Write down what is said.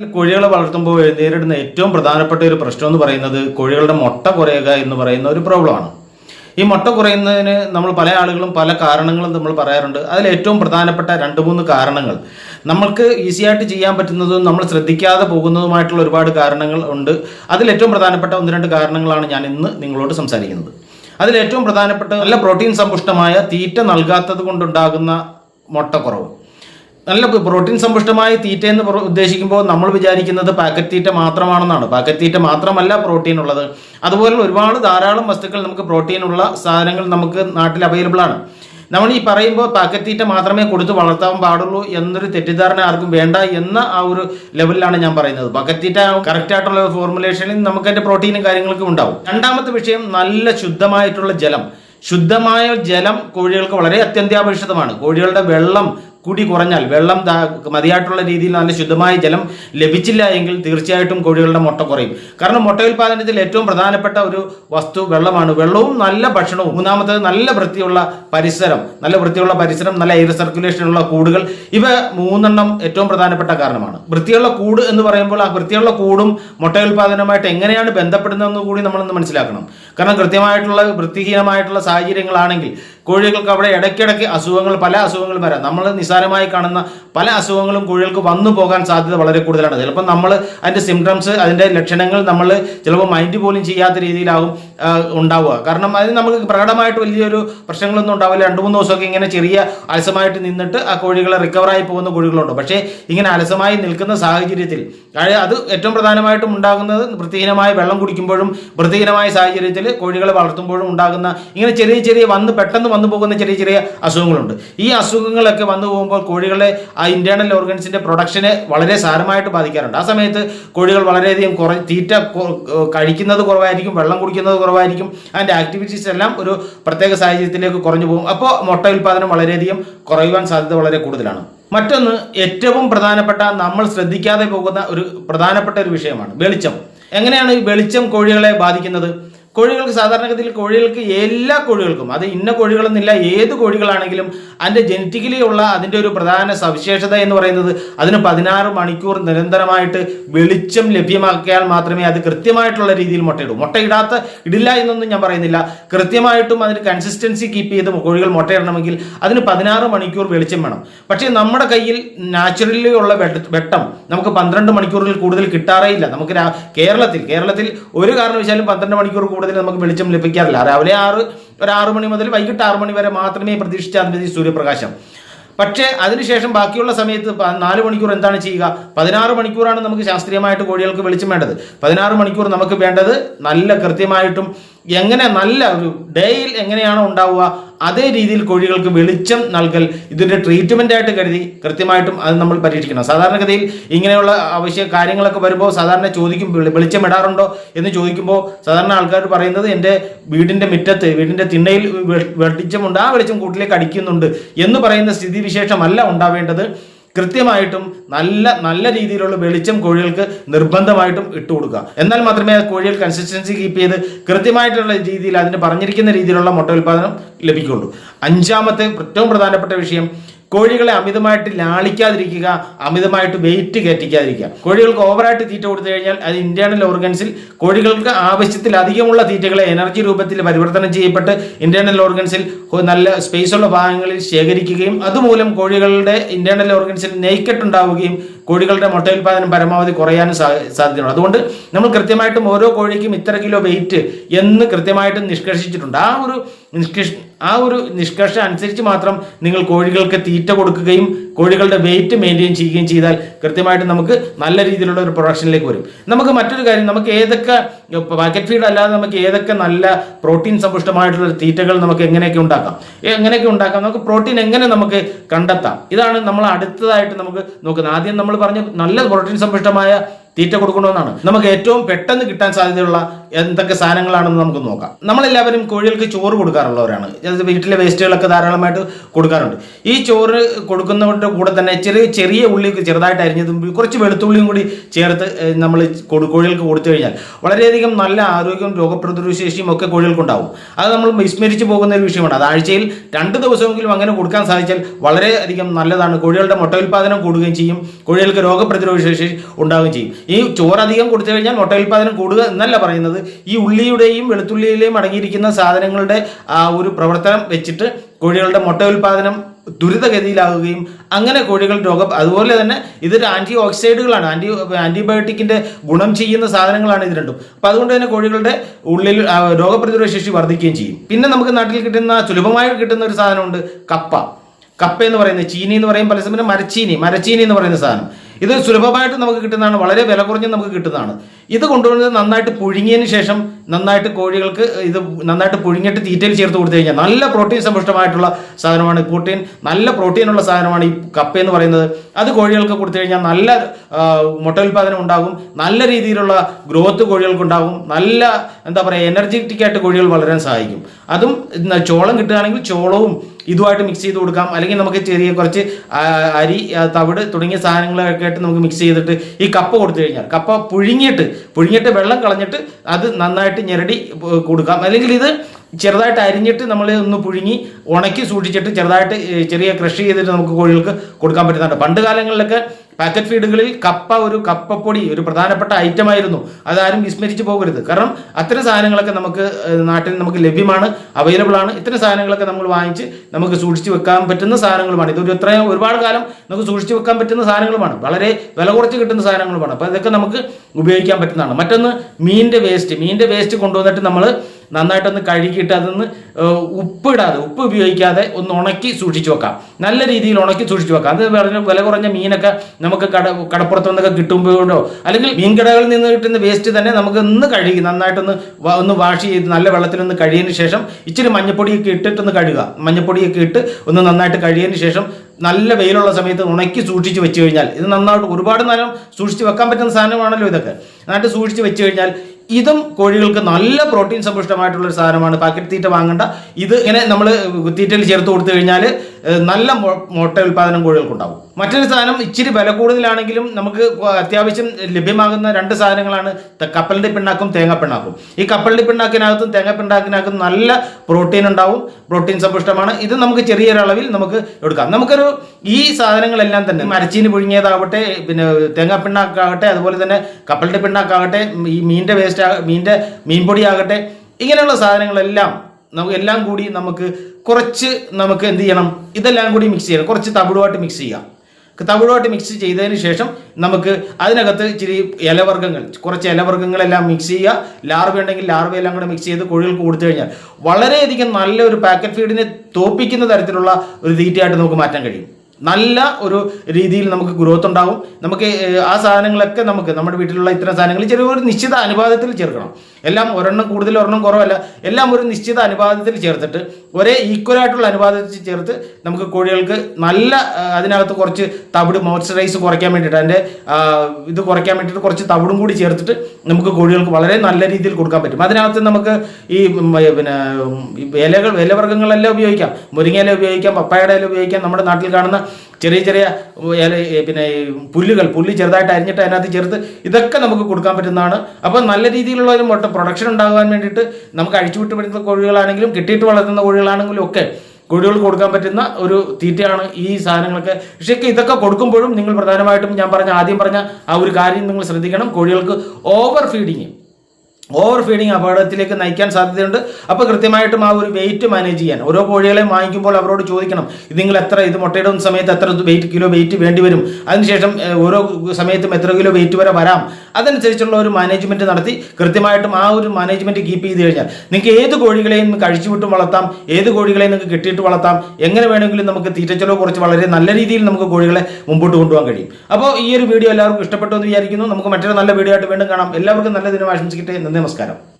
കോഴികളെ വളർത്തുമ്പോൾ നേരിടുന്ന ഏറ്റവും പ്രധാനപ്പെട്ട ഒരു പ്രശ്നം എന്ന് പറയുന്നത് കോഴികളുടെ മുട്ട കുറയുക എന്ന് പറയുന്ന ഒരു പ്രോബ്ലമാണ്. ഈ മുട്ട കുറയുന്നതിന് നമ്മൾ പല ആളുകളും പല കാരണങ്ങളും നമ്മൾ പറയാറുണ്ട്. അതിൽ ഏറ്റവും പ്രധാനപ്പെട്ട രണ്ട് മൂന്ന് കാരണങ്ങൾ. നമ്മൾക്ക് ഈസിയായിട്ട് ചെയ്യാൻ പറ്റുന്നതും നമ്മൾ ശ്രദ്ധിക്കാതെ പോകുന്നതുമായിട്ടുള്ള ഒരുപാട് കാരണങ്ങൾ ഉണ്ട്. അതിൽ ഏറ്റവും പ്രധാനപ്പെട്ട ഒന്ന് രണ്ട് കാരണങ്ങളാണ് ഞാൻ ഇന്ന് നിങ്ങളോട് സംസാരിക്കുന്നത്. അതിൽ ഏറ്റവും പ്രധാനപ്പെട്ട നല്ല പ്രോട്ടീൻ സമ്പുഷ്ടമായ തീറ്റ നൽകാത്തത് കൊണ്ടുണ്ടാകുന്ന മുട്ടക്കുറവ്. നല്ല പ്രോട്ടീൻ സമ്പുഷ്ടമായ തീറ്റ എന്ന് ഉദ്ദേശിക്കുമ്പോൾ നമ്മൾ വിചാരിക്കുന്നത് പാക്കറ്റ് തീറ്റ മാത്രമാണെന്നാണ്. പാക്കറ്റ് തീറ്റ മാത്രമല്ല പ്രോട്ടീൻ ഉള്ളത് അതുപോലെ ഒരുപാട് ധാരാളം വസ്തുക്കൾ നമുക്ക് പ്രോട്ടീൻ ഉള്ള സാധനങ്ങൾ നമുക്ക് നാട്ടിൽ അവൈലബിൾ ആണ്. നമ്മൾ ഈ പറയുമ്പോൾ പാക്കറ്റ് തീറ്റ മാത്രമേ കൊടുത്ത് വളർത്താൻ പാടുള്ളൂ എന്നൊരു തെറ്റിദ്ധാരണ ആർക്കും വേണ്ട എന്ന ആ ഒരു ലെവലിലാണ് ഞാൻ പറയുന്നത്. പാക്കറ്റ് തീറ്റ കറക്റ്റ് ആയിട്ടുള്ള ഫോർമുലേഷനിൽ നമുക്ക് അതിന്റെ പ്രോട്ടീനും കാര്യങ്ങളൊക്കെ ഉണ്ടാവും. രണ്ടാമത്തെ വിഷയം നല്ല ശുദ്ധമായിട്ടുള്ള ജലം. ശുദ്ധമായ ജലം കോഴികൾക്ക് വളരെ അത്യന്താപേക്ഷിതമാണ്. കോഴികളുടെ വെള്ളം കുടി കുറഞ്ഞാൽ വെള്ളം മതിയായിട്ടുള്ള രീതിയിൽ നല്ല ശുദ്ധമായ ജലം ലഭിച്ചില്ല എങ്കിൽ തീർച്ചയായിട്ടും കോഴികളുടെ മുട്ട കുറയും. കാരണം മുട്ട ഉൽപ്പാദനത്തിൽ ഏറ്റവും പ്രധാനപ്പെട്ട ഒരു വസ്തു വെള്ളമാണ്. വെള്ളവും നല്ല ഭക്ഷണവും. മൂന്നാമത്തത് നല്ല വൃത്തിയുള്ള പരിസരം. നല്ല വൃത്തിയുള്ള പരിസരം നല്ല എയർ സർക്കുലേഷനുള്ള കൂടുകൾ ഇവ മൂന്നെണ്ണം ഏറ്റവും പ്രധാനപ്പെട്ട കാരണമാണ്. വൃത്തിയുള്ള കൂട് എന്ന് പറയുമ്പോൾ ആ വൃത്തിയുള്ള കൂടും മുട്ട ഉൽപാദനവുമായിട്ട് എങ്ങനെയാണ് ബന്ധപ്പെടുന്നതെന്ന് കൂടി നമ്മളൊന്ന് മനസ്സിലാക്കണം. കാരണം കൃത്യമായിട്ടുള്ള വൃത്തിഹീനമായിട്ടുള്ള സാഹചര്യങ്ങളാണെങ്കിൽ കോഴികൾക്ക് അവിടെ ഇടയ്ക്കിടയ്ക്ക് അസുഖങ്ങൾ പല അസുഖങ്ങളും വരാം. നമ്മൾ നിസ്സാരമായി കാണുന്ന പല അസുഖങ്ങളും കോഴികൾക്ക് വന്നു പോകാൻ സാധ്യത വളരെ കൂടുതലാണ്. ചിലപ്പോൾ നമ്മൾ അതിന്റെ സിംറ്റംസ് അതിന്റെ ലക്ഷണങ്ങൾ നമ്മൾ ചിലപ്പോൾ മൈൻഡ് പോലും ചെയ്യാത്ത രീതിയിലാവും ഉണ്ടാവുക. കാരണം അതിന് നമുക്ക് പ്രകടമായിട്ട് വലിയൊരു പ്രശ്നങ്ങളൊന്നും ഉണ്ടാവില്ല. രണ്ട് മൂന്ന് ദിവസമൊക്കെ ഇങ്ങനെ ചെറിയ അലസമായിട്ട് നിന്നിട്ട് ആ കോഴികളെ റിക്കവറായി പോകുന്ന കോഴികളുണ്ട്. പക്ഷേ ഇങ്ങനെ അലസമായി നിൽക്കുന്ന സാഹചര്യത്തിൽ അത് ഏറ്റവും പ്രധാനമായിട്ടും ഉണ്ടാകുന്നത് വൃത്തിഹീനമായ വെള്ളം കുടിക്കുമ്പോഴും വൃത്തിഹീനമായ സാഹചര്യത്തിൽ കോഴികളെ വളർത്തുമ്പോഴും ഉണ്ടാകുന്ന ഇങ്ങനെ ചെറിയ ചെറിയ വന്ന് പെട്ടെന്ന് വന്നു പോകുന്ന ചെറിയ ചെറിയ അസുഖങ്ങളുണ്ട്. ഈ അസുഖങ്ങളൊക്കെ വന്നു പോകുമ്പോൾ കോഴികളെ ആ ഇന്റേണൽ ഓർഗൻസിന്റെ പ്രൊഡക്ഷനെ വളരെ സാരമായിട്ട് ബാധിക്കാറുണ്ട്. ആ സമയത്ത് കോഴികൾ വളരെയധികം കുറ തീറ്റ കഴിക്കുന്നത് കുറവായിരിക്കും വെള്ളം കുടിക്കുന്നത് കുറവായിരിക്കും. അതിന്റെ ആക്ടിവിറ്റീസ് എല്ലാം ഒരു പ്രത്യേക സാഹചര്യത്തിലേക്ക് കുറഞ്ഞു പോകും. അപ്പോൾ മുട്ട ഉൽപ്പാദനം വളരെയധികം കുറയുവാൻ സാധ്യത വളരെ കൂടുതലാണ്. മറ്റൊന്ന് ഏറ്റവും പ്രധാനപ്പെട്ട നമ്മൾ ശ്രദ്ധിക്കാതെ പോകുന്ന ഒരു പ്രധാനപ്പെട്ട ഒരു വിഷയമാണ് വെളിച്ചം. എങ്ങനെയാണ് ഈ വെളിച്ചം കോഴികളെ ബാധിക്കുന്നത്? കോഴികൾക്ക് സാധാരണഗതിയിൽ കോഴികൾക്ക് എല്ലാ കോഴികൾക്കും അത് ഇന്ന കോഴികളെന്നില്ല ഏത് കോഴികളാണെങ്കിലും അതിന്റെ ജനറ്റിക്കലി ഉള്ള അതിന്റെ ഒരു പ്രധാന സവിശേഷത എന്ന് പറയുന്നത് അതിന് പതിനാറ് മണിക്കൂർ നിരന്തരമായിട്ട് വെളിച്ചം ലഭ്യമാക്കിയാൽ മാത്രമേ അത് കൃത്യമായിട്ടുള്ള രീതിയിൽ മുട്ടയിടൂ. മുട്ടയിടാത്ത ഇടില്ല എന്നൊന്നും ഞാൻ പറയുന്നില്ല. കൃത്യമായിട്ടും അതിന് കൺസിസ്റ്റൻസി കീപ്പ് ചെയ്ത് കോഴികൾ മുട്ടയിടണമെങ്കിൽ അതിന് പതിനാറ് മണിക്കൂർ വെളിച്ചം വേണം. പക്ഷേ നമ്മുടെ കയ്യിൽ നാച്ചുറലി ഉള്ള വെട്ടം നമുക്ക് പന്ത്രണ്ട് മണിക്കൂറിൽ കൂടുതൽ കിട്ടാറേ ഇല്ല. നമുക്ക് കേരളത്തിൽ കേരളത്തിൽ ഒരു കാരണവശാലും പന്ത്രണ്ട് മണിക്കൂർ കൂടുതൽ നമുക്ക് വെളിച്ചം ലഭിക്കാറില്ല. രാവിലെ ആറ് ഒരു ആറ് മണി മുതൽ വൈകിട്ട് ആറ് മണി വരെ മാത്രമേ പ്രതീക്ഷിച്ചാൽ മതി സൂര്യപ്രകാശം. പക്ഷേ അതിനുശേഷം ബാക്കിയുള്ള സമയത്ത് നാല് മണിക്കൂർ എന്താണ് ചെയ്യുക? പതിനാറ് മണിക്കൂറാണ് നമുക്ക് ശാസ്ത്രീയമായിട്ട് കോഴികൾക്ക് വെളിച്ചം വേണ്ടത്. പതിനാറ് മണിക്കൂർ നമുക്ക് വേണ്ടത് നല്ല കൃത്യമായിട്ടും എങ്ങനെ നല്ല ഒരു ഡേയിൽ എങ്ങനെയാണോ ഉണ്ടാവുക അതേ രീതിയിൽ കോഴികൾക്ക് വെളിച്ചം നൽകൽ ഇതിന്റെ ട്രീറ്റ്മെന്റ് ആയിട്ട് കരുതി കൃത്യമായിട്ടും അത് നമ്മൾ പരീക്ഷിക്കണം സാധാരണഗതിയിൽ ഇങ്ങനെയുള്ള ആവശ്യ കാര്യങ്ങളൊക്കെ വരുമ്പോൾ സാധാരണ ചോദിക്കും വെളിച്ചം ഇടാറുണ്ടോ എന്ന് ചോദിക്കുമ്പോൾ സാധാരണ ആൾക്കാർ പറയുന്നത് എന്റെ വീടിന്റെ മുറ്റത്ത് വീടിന്റെ തിണ്ണയിൽ വെളിച്ചമുണ്ട് ആ വെളിച്ചം കൂട്ടിലേക്ക് അടിക്കുന്നുണ്ട് എന്ന് പറയുന്ന സ്ഥിതിവിശേഷമല്ല ഉണ്ടാവേണ്ടത്. കൃത്യമായിട്ടും നല്ല നല്ല രീതിയിലുള്ള വെളിച്ചം കോഴികൾക്ക് നിർബന്ധമായിട്ടും ഇട്ട് കൊടുക്കുക. എന്നാൽ മാത്രമേ കോഴികൾ കൺസിസ്റ്റൻസി കീപ്പ് ചെയ്ത് കൃത്യമായിട്ടുള്ള രീതിയിൽ അതിന് പറഞ്ഞിരിക്കുന്ന രീതിയിലുള്ള മുട്ട ഉൽപ്പാദനം ലഭിക്കുകയുള്ളൂ അഞ്ചാമത്തെ ഏറ്റവും പ്രധാനപ്പെട്ട വിഷയം കോഴികളെ അമിതമായിട്ട് ലാളിക്കാതിരിക്കുക അമിതമായിട്ട് വെയിറ്റ് കയറ്റിക്കാതിരിക്കുക. കോഴികൾക്ക് ഓവറായിട്ട് തീറ്റ കൊടുത്തു കഴിഞ്ഞാൽ അത് ഇന്റേണൽ ഓർഗൻസിൽ കോഴികൾക്ക് ആവശ്യത്തിൽ അധികമുള്ള തീറ്റകളെ എനർജി രൂപത്തിൽ പരിവർത്തനം ചെയ്യപ്പെട്ട് ഇന്റേണൽ ഓർഗൻസിൽ നല്ല സ്പേസ് ഉള്ള ഭാഗങ്ങളിൽ ശേഖരിക്കുകയും അതുമൂലം കോഴികളുടെ ഇന്റേണൽ ഓർഗൻസിൽ നെയ്ക്കെട്ട് ഉണ്ടാവുകയും കോഴികളുടെ മുട്ടയുൽപാദനം പരമാവധി കുറയാനും സാധ്യതയുണ്ട്. അതുകൊണ്ട് നമ്മൾ കൃത്യമായിട്ടും ഓരോ കോഴിക്കും ഇത്ര കിലോ വെയിറ്റ് എന്ന് കൃത്യമായിട്ടും നിഷ്കർഷിച്ചിട്ടുണ്ട്. ആ ഒരു നിഷ്കർഷ ആ ഒരു നിഷ്കർഷ അനുസരിച്ച് മാത്രം നിങ്ങൾ കോഴികൾക്ക് തീറ്റ കൊടുക്കുകയും കോഴികളുടെ വെയിറ്റ് മെയിന്റെയിൻ ചെയ്യുകയും ചെയ്താൽ കൃത്യമായിട്ട് നമുക്ക് നല്ല രീതിയിലുള്ള ഒരു പ്രൊഡക്ഷനിലേക്ക് വരും. നമുക്ക് മറ്റൊരു കാര്യം നമുക്ക് ഏതൊക്കെ പാക്കറ്റ് ഫീഡ് അല്ലാതെ നമുക്ക് ഏതൊക്കെ നല്ല പ്രോട്ടീൻ സമ്പുഷ്ടമായിട്ടുള്ള തീറ്റകൾ നമുക്ക് എങ്ങനെയൊക്കെ ഉണ്ടാക്കാം? എങ്ങനെയൊക്കെ ഉണ്ടാക്കാം? നമുക്ക് പ്രോട്ടീൻ എങ്ങനെ നമുക്ക് കണ്ടെത്താം? ഇതാണ് നമ്മൾ അടുത്തതായിട്ട് നമുക്ക് നോക്കുന്നത്. ആദ്യം നമ്മൾ പറഞ്ഞ നല്ല പ്രോട്ടീൻ സമ്പുഷ്ടമായ തീറ്റ കൊടുക്കണമെന്നാണ്. നമുക്ക് ഏറ്റവും പെട്ടെന്ന് കിട്ടാൻ സാധ്യതയുള്ള എന്തൊക്കെ സാധനങ്ങളാണെന്ന് നമുക്ക് നോക്കാം. നമ്മളെല്ലാവരും കോഴികൾക്ക് ചോറ് കൊടുക്കാറുള്ളവരാണ്. വീട്ടിലെ വേസ്റ്റുകളൊക്കെ ധാരാളമായിട്ട് കൊടുക്കാറുണ്ട്. ഈ ചോറ് കൊടുക്കുന്നവരുടെ കൂടെ തന്നെ ചെറിയ ചെറിയ ഉള്ളി ചെറുതായിട്ട് അരിഞ്ഞതും കുറച്ച് വെളുത്തുള്ളിയും കൂടി ചേർത്ത് നമ്മൾ കോഴികൾക്ക് കൊടുത്തു കഴിഞ്ഞാൽ വളരെയധികം നല്ല ആരോഗ്യവും രോഗപ്രതിരോധ ശേഷിയും ഒക്കെ കോഴികൾക്കുണ്ടാവും. അത് നമ്മൾ വിസ്മരിച്ച് പോകുന്ന ഒരു വിഷയമാണ്. അത് ആഴ്ചയിൽ രണ്ട് ദിവസമെങ്കിലും അങ്ങനെ കൊടുക്കാൻ സാധിച്ചാൽ വളരെയധികം നല്ലതാണ്. കോഴികളുടെ മുട്ട ഉൽപ്പാദനം കൂടുകയും ചെയ്യും. കോഴികൾക്ക് രോഗപ്രതിരോധ ശേഷി ഉണ്ടാവുകയും ചെയ്യും. ഈ ചോറ് അധികം കൊടുത്തു കഴിഞ്ഞാൽ മുട്ട ഉൽപ്പാദനം കൂടുക എന്നല്ല പറയുന്നത്. ഈ ഉള്ളിയുടെയും വെളുത്തുള്ളിയിലെയും അടങ്ങിയിരിക്കുന്ന സാധനങ്ങളുടെ ആ ഒരു പ്രവർത്തനം വെച്ചിട്ട് കോഴികളുടെ മുട്ട ഉൽപ്പാദനം ദുരിതഗതിയിലാവുകയും അങ്ങനെ കോഴികൾ രോഗം അതുപോലെ തന്നെ ഇതൊരു ആന്റി ഓക്സൈഡുകളാണ് ആന്റി ആന്റിബയോട്ടിക്കിന്റെ ഗുണം ചെയ്യുന്ന സാധനങ്ങളാണ് ഇത് രണ്ടും. അപ്പോൾ അതുകൊണ്ട് തന്നെ കോഴികളുടെ ഉള്ളിൽ രോഗപ്രതിരോധ ശേഷി വർദ്ധിക്കുകയും ചെയ്യും. പിന്നെ നമുക്ക് നാട്ടിൽ കിട്ടുന്ന സുലഭമായി കിട്ടുന്ന ഒരു സാധനമുണ്ട് കപ്പ. കപ്പ എന്ന് പറയുന്നത് ചീനി എന്ന് പറയും പല സമയം മരച്ചീനി. മരച്ചീനി എന്ന് പറയുന്ന സാധനം. ഇത് സുലഭമായിട്ട് നമുക്ക് കിട്ടുന്നതാണ്. വളരെ വില കുറഞ്ഞ് നമുക്ക് കിട്ടുന്നതാണ്. ഇത് കൊണ്ടുവന്നത് നന്നായിട്ട് പുഴുങ്ങിയതിന് ശേഷം നന്നായിട്ട് കോഴികൾക്ക് ഇത് നന്നായിട്ട് പുഴുങ്ങിയിട്ട് തീറ്റയിൽ ചേർത്ത് കൊടുത്തു കഴിഞ്ഞാൽ നല്ല പ്രോട്ടീൻ സമ്പുഷ്ടമായിട്ടുള്ള സാധനമാണ്. പ്രോട്ടീൻ നല്ല പ്രോട്ടീനുള്ള സാധനമാണ് ഈ കപ്പ എന്ന് പറയുന്നത്. അത് കോഴികൾക്ക് കൊടുത്തു കഴിഞ്ഞാൽ നല്ല മുട്ട ഉൽപ്പാദനം ഉണ്ടാകും. നല്ല രീതിയിലുള്ള ഗ്രോത്ത് കോഴികൾക്കുണ്ടാകും നല്ല എന്താ പറയുക എനർജറ്റിക് ആയിട്ട് കോഴികൾ വളരാൻ സഹായിക്കും. അതും ചോളം കിട്ടുകയാണെങ്കിൽ ചോളവും ഇതുമായിട്ട് മിക്സ് ചെയ്ത് കൊടുക്കാം. അല്ലെങ്കിൽ നമുക്ക് ചെറിയ കുറച്ച് അരി തവിട് തുടങ്ങിയ സാധനങ്ങളൊക്കെ ആയിട്ട് നമുക്ക് മിക്സ് ചെയ്തിട്ട് ഈ കപ്പ കൊടുത്തു കഴിഞ്ഞാൽ കപ്പ പുഴുങ്ങിയിട്ട് പുഴുങ്ങിയിട്ട് വെള്ളം കളഞ്ഞിട്ട് അത് നന്നായിട്ട് ഞെരടി കൊടുക്കാം. അല്ലെങ്കിൽ ഇത് ചെറുതായിട്ട് അരിഞ്ഞിട്ട് നമ്മൾ ഒന്ന് പുഴുങ്ങി ഉണക്കി സൂക്ഷിച്ചിട്ട് ചെറുതായിട്ട് ചെറിയ കൃഷി ചെയ്തിട്ട് നമുക്ക് കോഴികൾക്ക് കൊടുക്കാൻ പറ്റുന്നുണ്ട്. പണ്ട് കാലങ്ങളിലൊക്കെ പാക്കറ്റ് ഫീഡുകളിൽ കപ്പ ഒരു കപ്പപ്പൊടി ഒരു പ്രധാനപ്പെട്ട ഐറ്റം ആയിരുന്നു. അതാരും വിസ്മരിച്ച് പോകരുത്. കാരണം അത്തരം സാധനങ്ങളൊക്കെ നമുക്ക് നാട്ടിൽ നമുക്ക് ലഭ്യമാണ് അവൈലബിൾ ആണ്. ഇത്തരം സാധനങ്ങളൊക്കെ നമ്മൾ വാങ്ങിച്ച് നമുക്ക് സൂക്ഷിച്ച് വെക്കാൻ പറ്റുന്ന സാധനങ്ങളുമാണ്. ഇതൊരു ഇത്രയും ഒരുപാട് കാലം നമുക്ക് സൂക്ഷിച്ച് വെക്കാൻ പറ്റുന്ന സാധനങ്ങളുമാണ്. വളരെ വില കുറച്ച് കിട്ടുന്ന സാധനങ്ങളുമാണ്. അപ്പോൾ ഇതൊക്കെ നമുക്ക് ഉപയോഗിക്കാൻ പറ്റുന്നതാണ്. മറ്റൊന്ന് മീനിന്റെ വേസ്റ്റ് മീനിന്റെ വേസ്റ്റ് കൊണ്ടുവന്നിട്ട് നമ്മൾ നന്നായിട്ടൊന്ന് കഴുകിയിട്ട് അതൊന്ന് ഉപ്പിടാതെ ഉപ്പ് ഉപയോഗിക്കാതെ ഒന്ന് ഉണക്കി സൂക്ഷിച്ചു വെക്കാം. നല്ല രീതിയിൽ ഉണക്കി സൂക്ഷിച്ചു വെക്കാം. അത് പറഞ്ഞ വില കുറഞ്ഞ മീനൊക്കെ നമുക്ക് കട കടപ്പുറത്തു നിന്നൊക്കെ കിട്ടുമ്പോഴോ അല്ലെങ്കിൽ മീൻ കടകളിൽ നിന്ന് കിട്ടുന്ന വേസ്റ്റ് തന്നെ നമുക്ക് ഒന്ന് കഴുകി നന്നായിട്ടൊന്ന് ഒന്ന് വാഷ് ചെയ്ത് നല്ല വെള്ളത്തിൽ ഒന്ന് കഴിയതിന് ശേഷം ഇച്ചിരി മഞ്ഞപ്പൊടിയൊക്കെ ഇട്ടിട്ടൊന്ന് കഴുകുക. മഞ്ഞപ്പൊടിയൊക്കെ ഇട്ട് ഒന്ന് നന്നായിട്ട് കഴിയതിന് ശേഷം നല്ല വെയിലുള്ള സമയത്ത് ഉണക്കി സൂക്ഷിച്ച് വെച്ച് കഴിഞ്ഞാൽ ഇത് നന്നായിട്ട് ഒരുപാട് നേരം സൂക്ഷിച്ച് വെക്കാൻ പറ്റുന്ന സാധനമാണല്ലോ ഇതൊക്കെ. നന്നായിട്ട് സൂക്ഷിച്ച് വെച്ച് കഴിഞ്ഞാൽ ഇതും കോഴികൾക്ക് നല്ല പ്രോട്ടീൻ സമ്പുഷ്ടമായിട്ടുള്ള ഒരു സാധനമാണ്. പാക്കറ്റ് തീറ്റ വാങ്ങേണ്ട. ഇത് ഇങ്ങനെ നമ്മൾ തീറ്റയിൽ ചേർത്ത് കൊടുത്തു കഴിഞ്ഞാൽ നല്ല മുട്ട ഉൽപ്പാദനം കോഴികൾക്കുണ്ടാവും. മറ്റൊരു സാധനം ഇച്ചിരി വില കൂടുതലാണെങ്കിലും നമുക്ക് അത്യാവശ്യം ലഭ്യമാകുന്ന രണ്ട് സാധനങ്ങളാണ് കപ്പലിന്റെ പിണ്ണാക്കും തേങ്ങാപ്പിണ്ണാക്കും. ഈ കപ്പലിന്റെ പിണ്ണാക്കിനകത്തും തേങ്ങാപ്പിണ്ണാക്കിനകത്തും നല്ല പ്രോട്ടീൻ ഉണ്ടാവും. പ്രോട്ടീൻ സമ്പുഷ്ടമാണ്. ഇത് നമുക്ക് ചെറിയൊരളവിൽ നമുക്ക് എടുക്കാം. നമുക്കൊരു ഈ സാധനങ്ങളെല്ലാം തന്നെ മരച്ചീന് പുഴുങ്ങിയതാവട്ടെ പിന്നെ തേങ്ങാപ്പിണ്ണാക്കാകട്ടെ അതുപോലെ തന്നെ കപ്പലിന്റെ പിണ്ണാക്കാകട്ടെ ഈ മീനിന്റെ വേസ്റ്റ് മീനിന്റെ മീൻപൊടി ആകട്ടെ ഇങ്ങനെയുള്ള സാധനങ്ങളെല്ലാം നമുക്ക് എല്ലാം കൂടി നമുക്ക് കുറച്ച് നമുക്ക് എന്ത് ചെയ്യണം? ഇതെല്ലാം കൂടി മിക്സ് ചെയ്യണം. കുറച്ച് തവിടുമായിട്ട് മിക്സ് ചെയ്യാം. തവിടുമായിട്ട് മിക്സ് ചെയ്തതിന് ശേഷം നമുക്ക് അതിനകത്ത് ഇച്ചിരി ഇലവർഗങ്ങൾ കുറച്ച് ഇലവർഗങ്ങളെല്ലാം മിക്സ് ചെയ്യുക. ലാർവ ഉണ്ടെങ്കിൽ ലാർവയെല്ലാം കൂടെ മിക്സ് ചെയ്ത് കോഴികൾക്ക് കൊടുത്തു കഴിഞ്ഞാൽ വളരെയധികം നല്ല ഒരു പാക്കറ്റ് ഫീഡിനെ തോപ്പിക്കുന്ന തരത്തിലുള്ള ഒരു തീറ്റയായിട്ട് നമുക്ക് മാറ്റാൻ കഴിയും. നല്ല ഒരു രീതിയിൽ നമുക്ക് ഗ്രോത്ത് ഉണ്ടാവും. നമുക്ക് ആ സാധനങ്ങളൊക്കെ നമുക്ക് നമ്മുടെ വീട്ടിലുള്ള ഇത്തരം സാധനങ്ങൾ ചെറിയ ഒരു നിശ്ചിത അനുപാതത്തിൽ ചേർക്കണം. എല്ലാം ഒരെണ്ണം കൂടുതൽ ഒരെണ്ണം കുറവല്ല. എല്ലാം ഒരു നിശ്ചിത അനുപാതത്തിൽ ചേർത്തിട്ട് ഒരേ ഈക്വൽ ആയിട്ടുള്ള അനുപാതത്തിൽ ചേർത്ത് നമുക്ക് കോഴികൾക്ക് നല്ല അതിനകത്ത് കുറച്ച് തവിട് മോയ്സ്ചറൈസ് കുറയ്ക്കാൻ വേണ്ടിയിട്ട് അതിന്റെ ഇത് കുറയ്ക്കാൻ വേണ്ടിയിട്ട് കുറച്ച് തവിടും കൂടി ചേർത്തിട്ട് നമുക്ക് കോഴികൾക്ക് വളരെ നല്ല രീതിയിൽ കൊടുക്കാൻ പറ്റും. അതിനകത്ത് നമുക്ക് ഈ പിന്നെ ഇലകൾ ഇലവർഗങ്ങളെല്ലാം ഉപയോഗിക്കാം. മുരിങ്ങയില ഉപയോഗിക്കാം പപ്പായയുടെ ഇല ഉപയോഗിക്കാം. നമ്മുടെ നാട്ടിൽ കാണുന്ന ചെറിയ ചെറിയ പിന്നെ പുല്ലുകൾ പുല്ല് ചെറുതായിട്ട് അരിഞ്ഞിട്ട് അതിനകത്ത് ചേർത്ത് ഇതൊക്കെ നമുക്ക് കൊടുക്കാൻ പറ്റുന്നതാണ്. അപ്പോൾ നല്ല രീതിയിലുള്ള ഒരു മുട്ട പ്രൊഡക്ഷൻ ഉണ്ടാകാൻ വേണ്ടിയിട്ട് നമുക്ക് അഴിച്ചുവിട്ട് വരുന്ന കോഴികളാണെങ്കിലും കെട്ടിയിട്ട് വളർത്തുന്ന കോഴികളാണെങ്കിലും ഒക്കെ കോഴികൾക്ക് കൊടുക്കാൻ പറ്റുന്ന ഒരു തീറ്റയാണ് ഈ സാധനങ്ങളൊക്കെ. പക്ഷേ ഇതൊക്കെ കൊടുക്കുമ്പോഴും നിങ്ങൾ പ്രധാനമായിട്ടും ഞാൻ പറഞ്ഞ ആദ്യം പറഞ്ഞ ആ ഒരു കാര്യം നിങ്ങൾ ശ്രദ്ധിക്കണം. കോഴികൾക്ക് ഓവർ ഫീഡിങ് ഓവർ ഫീഡിങ് അപകടത്തിലേക്ക് നയിക്കാൻ സാധ്യതയുണ്ട്. അപ്പോൾ കൃത്യമായിട്ടും ആ ഒരു വെയിറ്റ് മാനേജ് ചെയ്യാൻ. ഓരോ കോഴികളെയും വാങ്ങിക്കുമ്പോൾ അവരോട് ചോദിക്കണം ഇത് നിങ്ങൾ എത്ര ഇത് മുട്ടയിടുന്ന സമയത്ത് എത്ര വെയിറ്റ് കിലോ വെയിറ്റ് വേണ്ടി വരും? അതിനുശേഷം ഓരോ സമയത്തും എത്ര കിലോ വെയിറ്റ് വരെ വരാം. അതനുസരിച്ചുള്ള ഒരു മാനേജ്മെന്റ് നടത്തി കൃത്യമായിട്ടും ആ ഒരു മാനേജ്മെന്റ് കീപ്പ് ചെയ്ത് കഴിഞ്ഞാൽ നിങ്ങൾക്ക് ഏത് കോഴികളെയും കഴിച്ചു വിട്ടും വളർത്താം ഏത് കോഴികളെയും നിങ്ങൾക്ക് കിട്ടിയിട്ട് വളർത്താം എങ്ങനെ വേണമെങ്കിലും നമുക്ക് തീറ്റച്ചെലവ് കുറച്ച് വളരെ നല്ല രീതിയിൽ നമുക്ക് കോഴികളെ മുമ്പോട്ട് കൊണ്ടുപോകാൻ കഴിയും. അപ്പോൾ ഈ ഒരു വീഡിയോ എല്ലാവർക്കും ഇഷ്ടപ്പെട്ടു എന്ന് വിചാരിക്കുന്നു. നമുക്ക് മറ്റൊരു നല്ല വീഡിയോ ആയിട്ട് വീണ്ടും കാണാം. എല്ലാവർക്കും നല്ല ദിനം ആശംസിക്കട്ടെ നമസ്കാരം